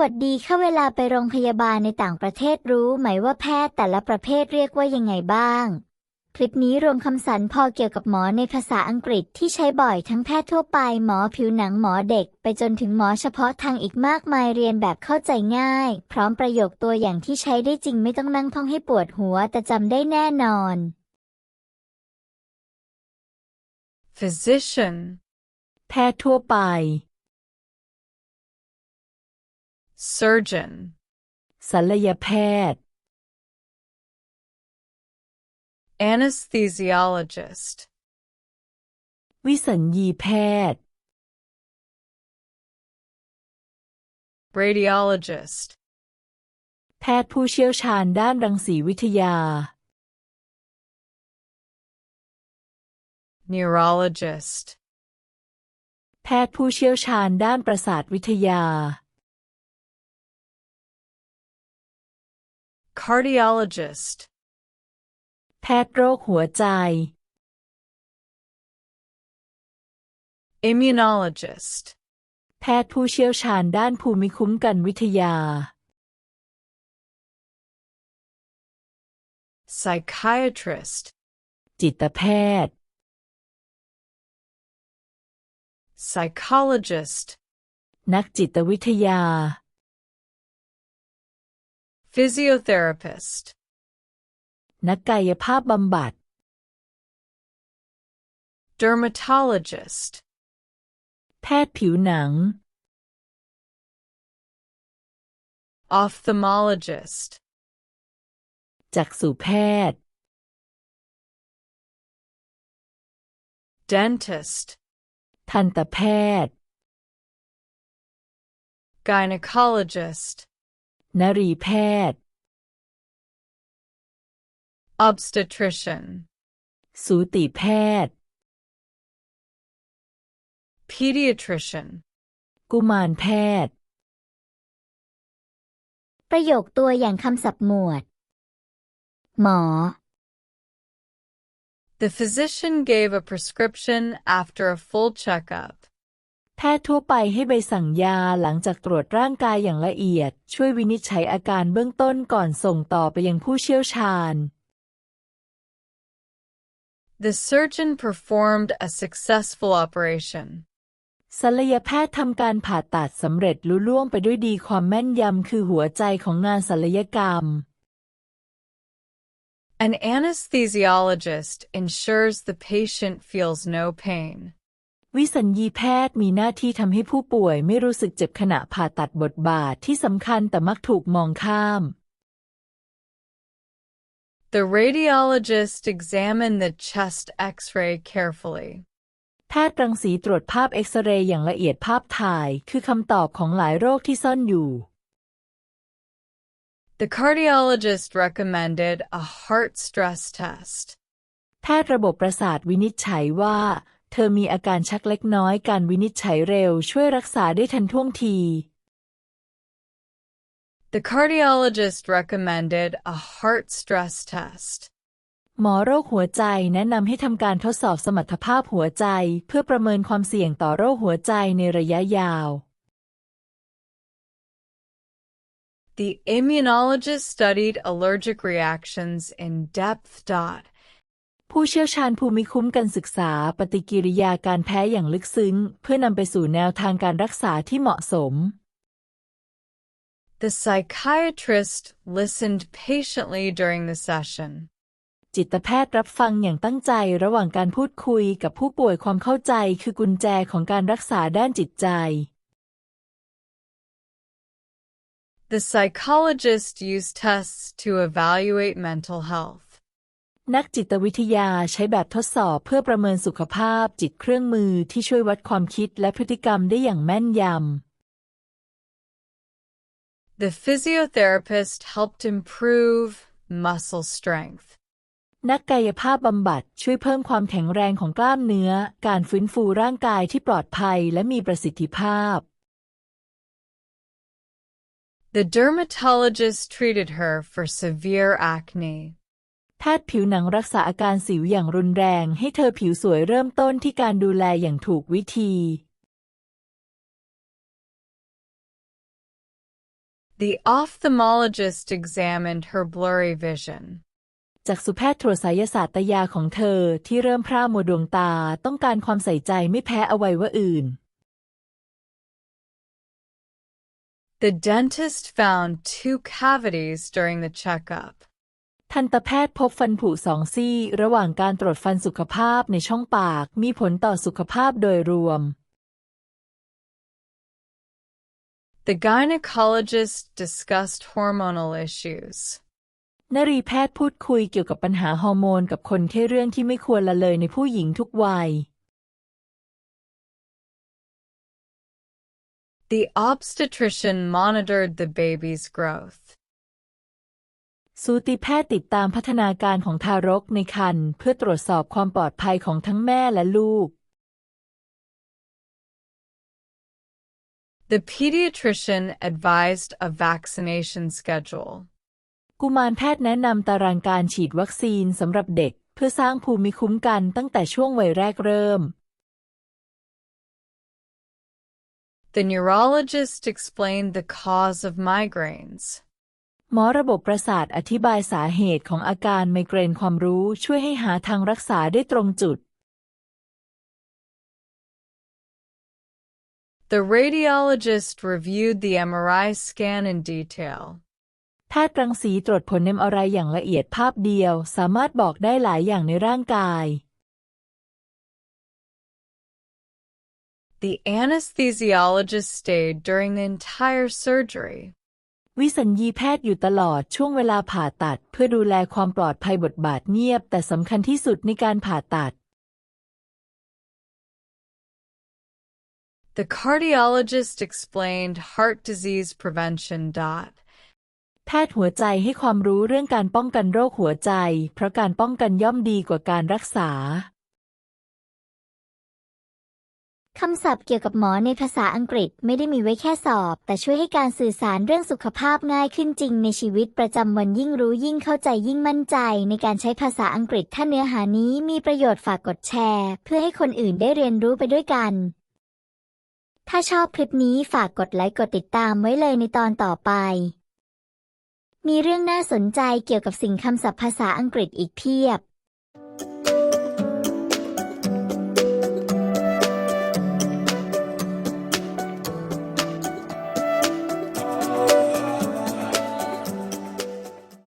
วัสดีค่ะเวลาไปโรงพยาบาลในต่างประเทศรู้ไหมว่าแพทย์แต่ละประเภทเรียกว่ายังไงบ้าง คลิปนี้รวมคำสรรพอเกี่ยวกับหมอในภาษาอังกฤษที่ใช้บ่อยทั้งแพทย์ทั่วไป หมอผิวหนังหมอเด็ก ไปจนถึงหมอเฉพาะทางอีกมากมายเรียนแบบเข้าใจง่าย พร้อมประโยคตัวอย่างที่ใช้ได้จริงไม่ต้องนั่งท่องให้ปวดหัวแต่จำได้แน่นอน physician, แพทย์ทั่วไป surgeon, ศัลยแพทย์ anesthesiologist, วิสัญญีแพทย์ radiologist, แพทย์ผู้เชี่ยวชาญด้านรังสีวิทยา neurologist, แพทย์ผู้เชี่ยวชาญด้านประสาทวิทยา cardiologist, แพทย์โรคหัวใจ immunologist, แพทย์ผู้เชี่ยวชาญด้านภูมิคุ้มกันวิทยา psychiatrist, จิตแพทย์ psychologist, นักจิตวิทยา physiotherapist, นักกายภาพบำบัด dermatologist, แพทย์ผิวหนัง ophthalmologist, จักษุแพทย์ dentist, ทันตแพทย์ gynecologist, นรีแพทย์ obstetrician, สูติแพทย์ pediatrician, กุมารแพทย์ ประโยคตัวอย่างคำศัพท์หมวด หมอ The physician gave a prescription after a full checkup. แพทย์ทั่วไปให้ใบสั่งยาหลังจากตรวจร่างกายอย่างละเอียด ช่วยวินิจฉัยอาการเบื้องต้นก่อนส่งต่อไปยังผู้เชี่ยวชาญ The surgeon performed a successful operation. ศัลยแพทย์ทำการผ่าตัดสำเร็จลุล่วงไปด้วยดีความแม่นยำคือหัวใจของงานศัลยกรรม An anesthesiologist ensures the patient feels no pain. วิสัญญีแพทย์มีหน้าที่ทำให้ผู้ป่วยไม่รู้สึกเจ็บขณะผ่าตัดบทบาทที่สำคัญแต่มักถูกมองข้าม The radiologist examined the chest x-ray carefully. แพทย์รังสีตรวจภาพเอ็กซเรย์อย่างละเอียดภาพถ่ายคือคำตอบของหลายโรคที่ซ่อนอยู่ The cardiologist recommended a heart stress test. แพทย์ระบบประสาทวินิจฉัยว่า เธอมีอาการชักเล็กน้อยการวินิจฉัยเร็วช่วยรักษาได้ทันท่วงที The cardiologist recommended a heart stress test. หมอโรคหัวใจแนะนำให้ทำการทดสอบสมรรถภาพหัวใจเพื่อประเมินความเสี่ยงต่อโรคหัวใจในระยะยาว The immunologist studied allergic reactions in depth. Dot. ผู้เชี่ยวชาญภูมิคุ้มกันศึกษาปฏิกิริยาการแพ้อย่างลึกซึ้ง เพื่อนำไปสู่แนวทางการรักษาที่เหมาะสม The psychiatrist listened patiently during the session. จิตแพทย์รับฟังอย่างตั้งใจระหว่างการพูดคุยกับผู้ป่วยความเข้าใจคือกุญแจของการรักษาด้านจิตใจ The psychologist used tests to evaluate mental health. นักจิตวิทยาใช้แบบทดสอบเพื่อประเมินสุขภาพจิตเครื่องมือที่ช่วยวัดความคิดและพฤติกรรมได้อย่างแม่นยำ The physiotherapist helped improve muscle strength. นักกายภาพบำบัดช่วยเพิ่มความแข็งแรงของกล้ามเนื้อ การฟื้นฟูร่างกายที่ปลอดภัยและมีประสิทธิภาพ The dermatologist treated her for severe acne. แพทย์ผิวหนังรักษาอาการสิวอย่างรุนแรงให้เธอผิวสวยเริ่มต้นที่การดูแลอย่างถูกวิธี The ophthalmologist examined her blurry vision. จากสุแพทย์ตรวจสายศาสตร์ตยาของเธอที่เริ่มพร่ามัวดวงตาต้องการความใส่ใจไม่แพ้อวัยวะอื่น The dentist found two cavities during the checkup. ทันตแพทย์พบฟันผุสองซี่ ระหว่างการตรวจฟันสุขภาพในช่องปาก มีผลต่อสุขภาพโดยรวม The gynecologist discussed hormonal issues. นรีแพทย์พูดคุยเกี่ยวกับปัญหาฮอร์โมนกับคนที่เรื่องที่ไม่ควรละเลยในผู้หญิงทุกวัย The obstetrician monitored the baby's growth. สูติแพทย์ติดตามพัฒนาการของทารกในครรภ์เพื่อตรวจสอบความปลอดภัยของทั้งแม่และลูก The pediatrician advised a vaccination schedule. กุมารแพทย์แนะนำตารางการฉีดวัคซีนสำหรับเด็ก เพื่อสร้างภูมิคุ้มกันตั้งแต่ช่วงวัยแรกเริ่ม The neurologist explained the cause of migraines. หมอระบบประสาทอธิบายสาเหตุของอาการไมเกรนความรู้ช่วยให้หาทางรักษาได้ตรงจุด The radiologist reviewed the MRI scan in detail. แพทย์รังสีตรวจผลเอ็มอะไรอย่างละเอียดภาพเดียว สามารถบอกได้หลายอย่างในร่างกาย The anesthesiologist stayed during the entire surgery. วิสัญญีแพทย์อยู่ตลอดช่วงเวลาผ่าตัด เพื่อดูแลความปลอดภัยบทบาทเงียบ แต่สำคัญที่สุดในการผ่าตัด The cardiologist explained heart disease prevention. Dot. แพทย์หัวใจให้ความรู้เรื่องการป้องกันโรคหัวใจ เพราะการป้องกันย่อมดีกว่าการรักษา คำศัพท์เกี่ยวกับหมอในภาษาอังกฤษไม่ได้มีไว้แค่สอบ แต่ช่วยให้การสื่อสารเรื่องสุขภาพง่ายขึ้นจริงในชีวิตประจำวันยิ่งรู้ยิ่งเข้าใจยิ่งมั่นใจในการใช้ภาษาอังกฤษถ้าเนื้อหานี้มีประโยชน์ฝากกดแชร์ เพื่อให้คนอื่นได้เรียนรู้ไปด้วยกัน ถ้าชอบคลิปนี้ฝากกดไลค์กดติดตามไว้เลยในตอนต่อไป มีเรื่องน่าสนใจเกี่ยวกับสิ่งคำศัพท์ภาษาอังกฤษอีกเพียบ